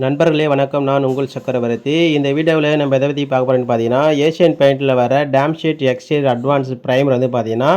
நண்பர்களே வணக்கம். நான் உங்கள் சக்கரவர்த்தி. இந்த வீடியோவில் நம்ம எதை பற்றி பார்க்க போகிறோம்னு பார்த்தீங்கன்னா ஏஷியன் பெயிண்டில் வர damp sheath exterior advance primer வந்து பார்த்தீங்கன்னா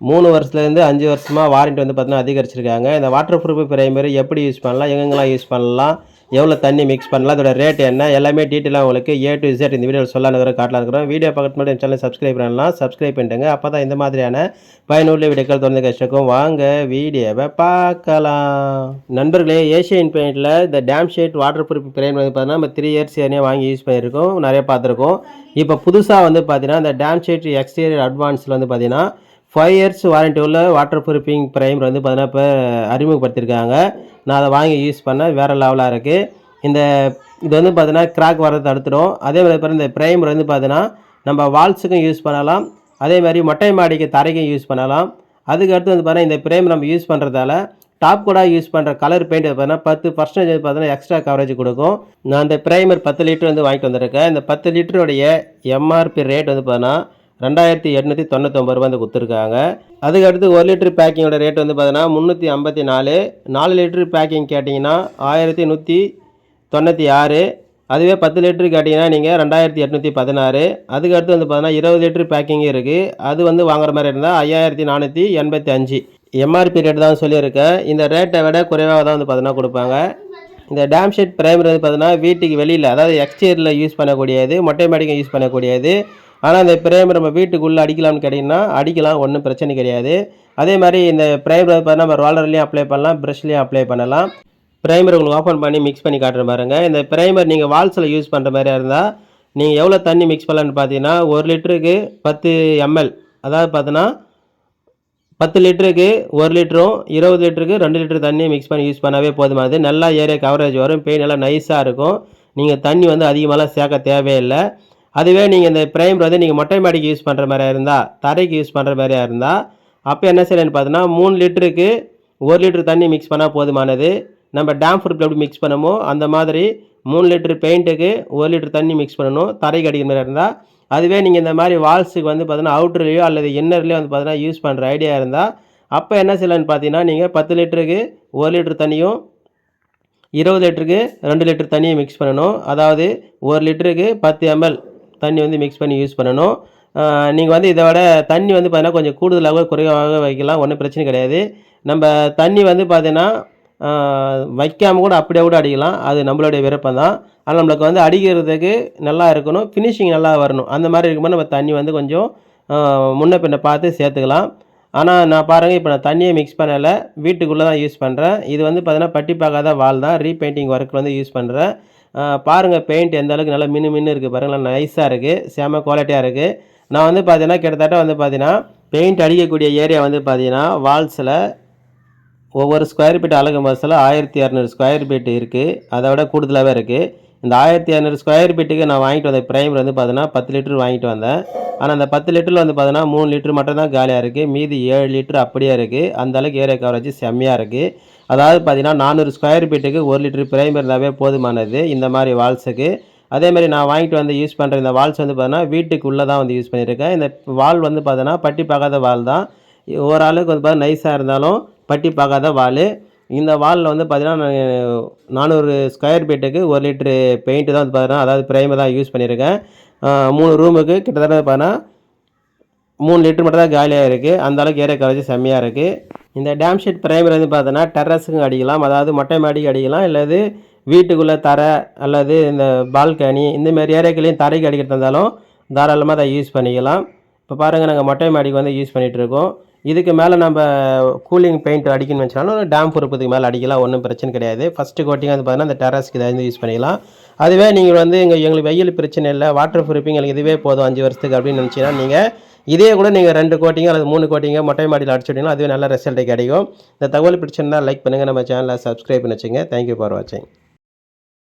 மூணு வருஷத்துலேருந்து அஞ்சு வருஷமாக வாரண்ட்டி வந்து பார்த்தீங்கன்னா அதிகரிச்சிருக்காங்க. இந்த வாட்டர் ப்ரூஃப் ப்ரைமர் எப்படி யூஸ் பண்ணலாம் எங்கெங்கெல்லாம் யூஸ் பண்ணலாம் எவ்வளோ தண்ணி மிக்ஸ் பண்ணலாம் அதோட ரேட் என்ன எல்லாமே டீட்டெயிலாக உங்களுக்கு ஏ டு இசட் இந்த வீடியோவில் சொல்ல இருக்கிற காட்டலாம் இருக்கிறோம். வீடியோ பக்கத்து மட்டும் சேனல் சப்ஸ்கிரைப் பண்ணலாம் சப்ஸ்கிரைப் பண்ணிட்டுங்க அப்போ தான் இந்த மாதிரியான பயனுள்ள வீடியோக்கள் தொடர்ந்து கஷ்டம் வாங்க வீடியோவை பார்க்கலாம். நண்பர்களே ஏஷியன் பெயிண்டில் இந்த damp sheath waterproof primer வந்து பார்த்தீங்கன்னா நம்ம த்ரீ இயர்ஸ் ஏனே வாங்கி யூஸ் பண்ணியிருக்கோம். நிறைய பார்த்துருக்கோம். இப்போ புதுசாக வந்து பார்த்தீங்கன்னா இந்த டேம் ஷேட் எக்ஸ்டீரியர் அட்வான்ஸில் வந்து பார்த்தீங்கன்னா ஃபைவ் இயர்ஸ் வாரண்ட்டி உள்ள வாட்டர் ப்ரூஃபிங் ப்ரைமர் வந்து பார்த்தீங்கன்னா இப்போ அறிமுகப்படுத்தியிருக்காங்க. நான் அதை வாங்கி யூஸ் பண்ணேன். வேறு லெவலாக இருக்குது இந்த இது வந்து பார்த்தீங்கன்னா கிராக் வரதை தடுத்துடும். அதே மாதிரி பாருங்க இந்த ப்ரைமர் வந்து பார்த்தீங்கன்னா நம்ம வால்ஸுக்கும் யூஸ் பண்ணலாம். அதே மாதிரி மொட்டை மாடிக்கு தரைக்கும் யூஸ் பண்ணலாம். அதுக்கு அடுத்து வந்து பார்த்தீங்கன்னா இந்த ப்ரைமர் நம்ம யூஸ் பண்ணுறதால டாப் கூட யூஸ் பண்ணுற கலர் பெயிண்ட் பார்த்தீங்கன்னா பத்து பர்சன்டேஜ் பார்த்தீங்கன்னா எக்ஸ்ட்ரா கவரேஜ் கொடுக்கும். நான் இந்த ப்ரைமர் பத்து லிட்டர் வந்து வாங்கிட்டு வந்திருக்கேன். இந்த பத்து லிட்டருடைய எம்ஆர்பி ரேட் வந்து பார்த்தீங்கன்னா ரெண்டாயிரத்தி எட்நூற்றி தொண்ணூத்தொம்பது ரூபா வந்து கொடுத்துருக்காங்க. அதுக்கு அடுத்து ஒரு லிட்டர் பேக்கிங்கோட ரேட் வந்து பார்த்தீங்கன்னா முந்நூற்றி ஐம்பத்தி நாலு. நாலு லிட்டரு பேக்கிங் கேட்டிங்கன்னா ஆயிரத்தி நூற்றி தொண்ணூற்றி ஆறு. அதுவே பத்து லிட்டரு கேட்டிங்கன்னா நீங்கள் ரெண்டாயிரத்தி எட்நூற்றி பதினாறு. அதுக்கு அடுத்து வந்து பார்த்தீங்கன்னா இருபது லிட்டரு பேக்கிங் இருக்குது அது வந்து வாங்குற மாதிரி இருந்தால் ஐயாயிரத்தி நானூற்றி எண்பத்தி அஞ்சு. எம்ஆர்பி ரேட் தான் சொல்லியிருக்கேன். இந்த ரேட்டை விட குறைவாக தான் வந்து பார்த்தீங்கன்னா கொடுப்பாங்க. இந்த டேம் ஷீட் பிரைமர் வந்து பார்த்தீங்கன்னா வீட்டுக்கு வெளியில் அதாவது எக்ஸ்டீரியரில் யூஸ் பண்ணக்கூடியது மொட்டை மாடிக்கும் யூஸ் பண்ணக்கூடியது. ஆனால் இந்த பிரேம் நம்ம வீட்டுக்குள்ளே அடிக்கலாம்னு கேட்டிங்கன்னா அடிக்கலாம் ஒன்றும் பிரச்சனை கிடையாது. அதே மாதிரி இந்த பிரைமர் பார்த்தீங்கன்னா நம்ம ரோலர்லேயும் அப்ளை பண்ணலாம் ப்ரஷ்லேயும் அப்ளை பண்ணலாம். பிரைமர் உங்களுக்கு ஓப்பன் பண்ணி மிக்ஸ் பண்ணி காட்டுற பாருங்க. இந்த பிரைமர் நீங்கள் வால்ஸில் யூஸ் பண்ணுற மாதிரியா இருந்தால் நீங்கள் எவ்வளோ தண்ணி மிக்ஸ் பண்ணலான்னு பார்த்தீங்கன்னா ஒரு லிட்டருக்கு பத்து எம்எல் அதாவது பார்த்தீங்கன்னா பத்து லிட்டருக்கு ஒரு லிட்டரும் இருபது லிட்டருக்கு ரெண்டு லிட்டர் தண்ணி மிக்ஸ் பண்ணி யூஸ் பண்ணவே போதுமானது நல்லா ஏரியா கவரேஜ் வரும் பெயின் நல்லா நைஸாக இருக்கும். நீங்கள் தண்ணி வந்து அதிகமாகலாம் சேர்க்க தேவையில்லை. அதுவே நீங்கள் இந்த ப்ரைமர் வந்து நீங்கள் மொட்டை மாடிக்கு யூஸ் பண்ணுற மாதிரியா இருந்தால் தரைக்கு யூஸ் பண்ணுற மாதிரியா இருந்தால் அப்போ என்ன செய்யணும்னு பார்த்தீங்கன்னா மூணு லிட்டருக்கு ஒரு லிட்டர் தண்ணி மிக்ஸ் பண்ணால் போதுமானது. நம்ம டேம் ஃப்ரூட்டில் எப்படி மிக்ஸ் பண்ணமோ அந்த மாதிரி மூணு லிட்டர் பெயிண்ட்டுக்கு ஒரு லிட்டர் தண்ணி மிக்ஸ் பண்ணணும் தரைக்கு அடிக்கிற மாதிரி இருந்தால் அதுவே நீங்கள் இந்த மாதிரி வால்ஸுக்கு வந்து பார்த்தீங்கன்னா அவுட்டர்லேயோ அல்லது இன்னர்லேயோ வந்து பார்த்தீங்கன்னா யூஸ் பண்ணுற ஐடியா இருந்தால் அப்போ என்ன செய்யலான்னு பார்த்தீங்கன்னா நீங்கள் பத்து லிட்டருக்கு ஒரு லிட்டர் தண்ணியும் இருபது லிட்டருக்கு ரெண்டு லிட்டர் தண்ணியை மிக்ஸ் பண்ணணும். அதாவது ஒரு லிட்டருக்கு பத்து எம்எல் தண்ணி வந்து மிக்ஸ் பண்ணி யூஸ் பண்ணணும். நீங்கள் வந்து இதை விட தண்ணி வந்து பார்த்தீங்கன்னா கொஞ்சம் கூடுதலாக குறைவாக வைக்கலாம். ஒன்றும் பிரச்சனை கிடையாது. நம்ம தண்ணி வந்து பார்த்தீங்கன்னா வைக்காமல் கூட அப்படியே கூட அடிக்கலாம். அது நம்மளுடைய விருப்பம் தான் ஆனால் நம்மளுக்கு வந்து அடிக்கிறதுக்கு நல்லா இருக்கணும். ஃபினிஷிங் நல்லா வரணும். அந்த மாதிரி இருக்கும்போது நம்ம தண்ணி வந்து கொஞ்சம் முன்ன பின்ன பார்த்து சேர்த்துக்கலாம். ஆனால் நான் பாருங்கள் இப்போ நான் தண்ணியை மிக்ஸ் பண்ணலை. வீட்டுக்குள்ளே தான் யூஸ் பண்ணுறேன் இது வந்து பார்த்தீங்கன்னா பட்டி பார்க்காத வால் தான். ரீபெயிண்டிங் ஒர்க்கில் வந்து யூஸ் பண்ணுறேன் பாருங்கள் பெயிண்ட் எந்த அளவுக்கு நல்லா மின்னு மின்னு இருக்குது பாருங்கள் நல்லா நைஸாக இருக்குது செம குவாலிட்டியாக இருக்குது நான் வந்து பார்த்தீங்கன்னா கிட்டத்தட்ட வந்து பார்த்தீங்கன்னா பெயிண்ட் அடிக்கக்கூடிய ஏரியா வந்து பார்த்தீங்கன்னா வால்ஸில் ஒவ்வொரு ஸ்கொயர் ஃபீட் அழகு மாதத்தில் ஆயிரத்தி இரநூறு ஸ்கொயர் ஃபீட் இருக்குது அதை விட கூடுதலாகவே இருக்குது இந்த ஆயிரத்தி இரநூறு ஸ்கொயர் ஃபீட்டுக்கு நான் வாங்கிட்டு வந்த ப்ரைமர் வந்து பார்த்தீங்கன்னா பத்து லிட்டர் வாங்கிட்டு வந்தேன். ஆனால் அந்த பத்து லிட்டரில் வந்து பார்த்தீங்கன்னா மூணு லிட்டர் மட்டும் தான் காலியாக இருக்குது மீதி ஏழு லிட்டர் அப்படியே இருக்குது அந்த அளவுக்கு ஏரியா கவரேஜ் செம்மையாக இருக்குது அதாவது பார்த்தீங்கன்னா நானூறு ஸ்கொயர் ஃபீட்டுக்கு ஒரு லிட்டர் ப்ரைமர் இருந்தாவே போதுமானது. இந்த மாதிரி வால்ஸுக்கு அதே மாதிரி நான் வாங்கிட்டு வந்து யூஸ் பண்ணுற இந்த வால்ஸ் வந்து பார்த்தீங்கன்னா வீட்டுக்குள்ளே தான் வந்து யூஸ் பண்ணியிருக்கேன். இந்த வால் வந்து பார்த்தீங்கன்னா பட்டி பார்க்காத வால் தான். ஓரளவுக்கு வந்து பார்த்தா நைஸாக இருந்தாலும் பட்டி பார்க்காத வால் இந்த வாலில் வந்து பார்த்தீங்கன்னா நானூறு ஸ்கொயர் ஃபீட்டுக்கு ஒரு லிட்ரு பெயிண்ட்டு தான் வந்து பார்த்தீங்கன்னா அதாவது ப்ரைமர் தான் யூஸ் பண்ணியிருக்கேன் மூணு ரூமுக்கு கிட்டத்தட்ட பார்த்தீங்கன்னா மூணு லிட்டர் மட்டும் தான் காலியாக இருக்குது அந்த அளவுக்கு ஏரியா கவரேஜ் செம்மையாக இருக்குது இந்த டேம் ஷீட் ப்ரைமர் வந்து பார்த்தோன்னா டெரஸுக்கும் அடிக்கலாம். அதாவது மொட்டை மாடிக்கு அடிக்கலாம். அல்லது வீட்டுக்குள்ளே தரை அல்லது இந்த பால்கனி இந்தமாரி ஏரியாக்களையும் தரைக்கு அடிக்கிறது இருந்தாலும் தாராளமாக அதை யூஸ் பண்ணிக்கலாம். இப்போ பாருங்கள் நாங்கள் மொட்டை மாடிக்கு வந்து யூஸ் பண்ணிகிட்டு இருக்கோம். இதுக்கு மேலே நம்ம கூலிங் பெயிண்ட் அடிக்கணும்னு வச்சாலும் டேம் பொறுப்பதுக்கு மேலே அடிக்கலாம் ஒன்றும் பிரச்சனை கிடையாது. ஃபஸ்ட்டு கோட்டிங் வந்து பார்த்தீங்கன்னா அந்த டெரஸ்க்கு இதை வந்து யூஸ் பண்ணிக்கலாம். அதுவே நீங்கள் வந்து இங்கே எங்களுக்கு வெயில் பிரச்சனை இல்லை வாட்டர் ப்ரூஃபிங் எங்களுக்கு இதுவே போதும் அஞ்சு வருஷத்துக்கு அப்படின்னு நினச்சிங்கன்னா நீங்கள் இதே கூட நீங்கள் ரெண்டு கோட்டிங்க அல்லது மூணு கோட்டிங்க மொட்டை மாடியில் அடிச்சுட்டிங்கன்னா அதுவே நல்ல ரிசல்ட் கிடைக்கும். இந்த தகவல் பிடிச்சிருந்தால் லைக் பண்ணுங்கள் நம்ம சேனலை சப்ஸ்கிரைப் பண்ணி வச்சுங்க. தேங்க்யூ ஃபார் வாட்சிங்